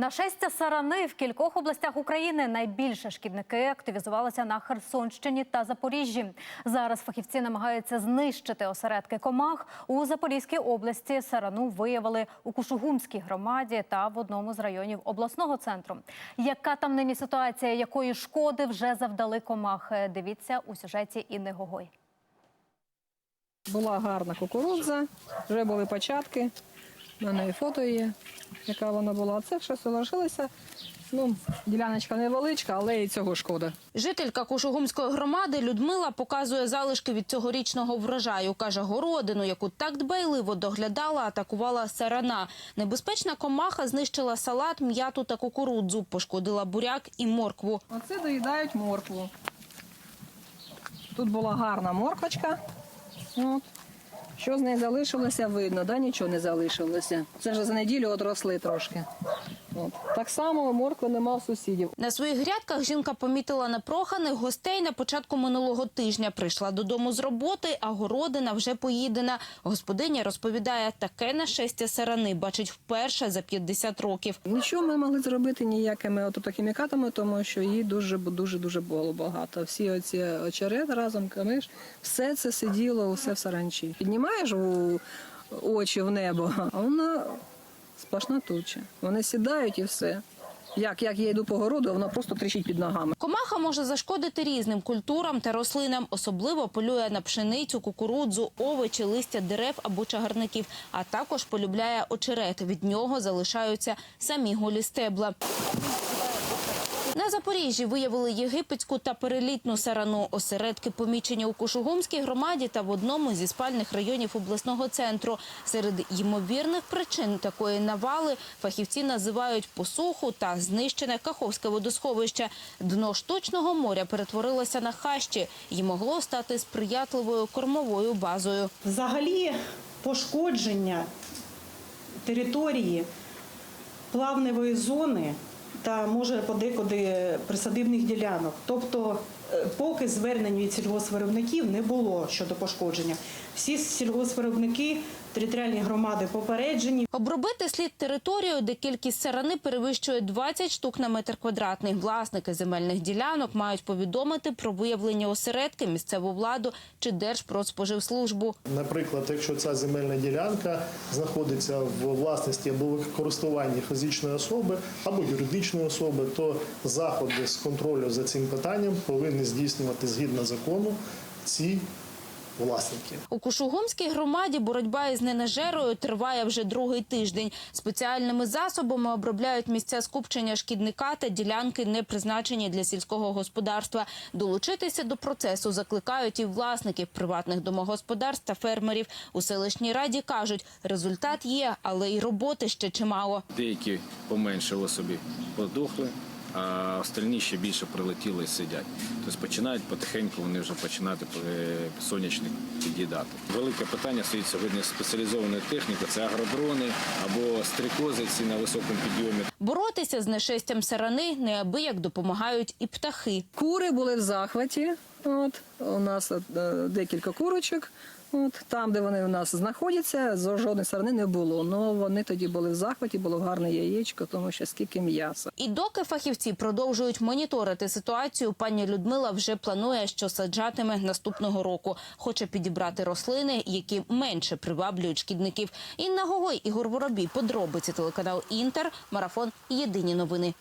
Нашестя сарани в кількох областях України найбільше шкідники активізувалися на Херсонщині та Запоріжжі. Зараз фахівці намагаються знищити осередки комах. У Запорізькій області сарану виявили у Кушугумській громаді та в одному з районів обласного центру. Яка там нині ситуація, якої шкоди вже завдали комахи? Дивіться у сюжеті Інни Гогой. Була гарна кукурудза, вже були початки. У мене фото є, яка вона була. Це все залишилося. Ну, діляночка невеличка, але і цього шкода. Жителька Кушугумської громади Людмила показує залишки від цьогорічного врожаю. Каже, городину, яку так дбайливо доглядала, атакувала сарана. Небезпечна комаха знищила салат, м'яту та кукурудзу, пошкодила буряк і моркву. Оце доїдають моркву. Тут була гарна морквочка. От. Що з неї залишилося, видно, да? нічого не залишилося. Це вже за неділю одросли трошки. От. Так само моркви нема в сусідів. На своїх грядках жінка помітила непроханих гостей на початку минулого тижня. Прийшла додому з роботи, а городина вже поїдена. Господиня розповідає, таке нашестя сарани бачить вперше за 50 років. Нічого ми могли зробити ніякими от хімікатами, тому що її дуже дуже дуже було багато. Всі оці очерет разом камиш, все це сиділо, все в саранчі. Піднімаєш у очі в небо, а вона сплошна туча. Вони сідають і все. Як, як я йду по городу, вона просто тріщить під ногами. Комаха може зашкодити різним культурам та рослинам. Особливо полює на пшеницю, кукурудзу, овочі, листя дерев або чагарників. А також полюбляє очерет. Від нього залишаються самі голі стебла. На Запоріжжі виявили єгипетську та перелітну сарану. Осередки помічені у Кушугумській громаді та в одному зі спальних районів обласного центру. Серед ймовірних причин такої навали фахівці називають посуху та знищене Каховське водосховище. Дно штучного моря перетворилося на хащі і могло стати сприятливою кормовою базою. Взагалі пошкодження території плавневої зони та може подекуди присадибних ділянок. Тобто, поки звернень від сільгоспвиробників не було щодо пошкодження. Всі сільгоспвиробники, територіальні громади попереджені. Обробити слід територію, де кількість сарани перевищує 20 штук на метр квадратний. Власники земельних ділянок мають повідомити про виявлення осередки, місцеву владу чи Держпродспоживслужбу. Наприклад, якщо ця земельна ділянка знаходиться в власності або в користуванні фізичної особи або юридичної особи, то заходи з контролю за цим питанням повинні здійснювати згідно закону ці власники. У Кушугумській громаді боротьба із ненажерою триває вже другий тиждень. Спеціальними засобами обробляють місця скупчення шкідника та ділянки, не призначені для сільського господарства. Долучитися до процесу закликають і власників приватних домогосподарств та фермерів. У селищній раді кажуть, результат є, але й роботи ще чимало. Деякі поменшили собі, подохли, а остальні ще більше прилетіли і сидять. Тобто починають потихеньку вони вже починати сонячник під'їдати. Велике питання стоїть сьогодні спеціалізованої техніки це агродрони або стрікози ці на високому підйомі. Боротися з нешестям сарани неабияк допомагають і птахи. Кури були в захваті. От, у нас е, декілька курочок. От, там, де вони у нас знаходяться, з- жодної сторони не було. Ну вони тоді були в захваті, було гарне яєчко, тому що скільки м'яса. І доки фахівці продовжують моніторити ситуацію, пані Людмила вже планує, що саджатиме наступного року. Хоче підібрати рослини, які менше приваблюють шкідників. Інна Гогой, Ігор Воробій, подробиці телеканал Інтер, марафон. Єдині новини.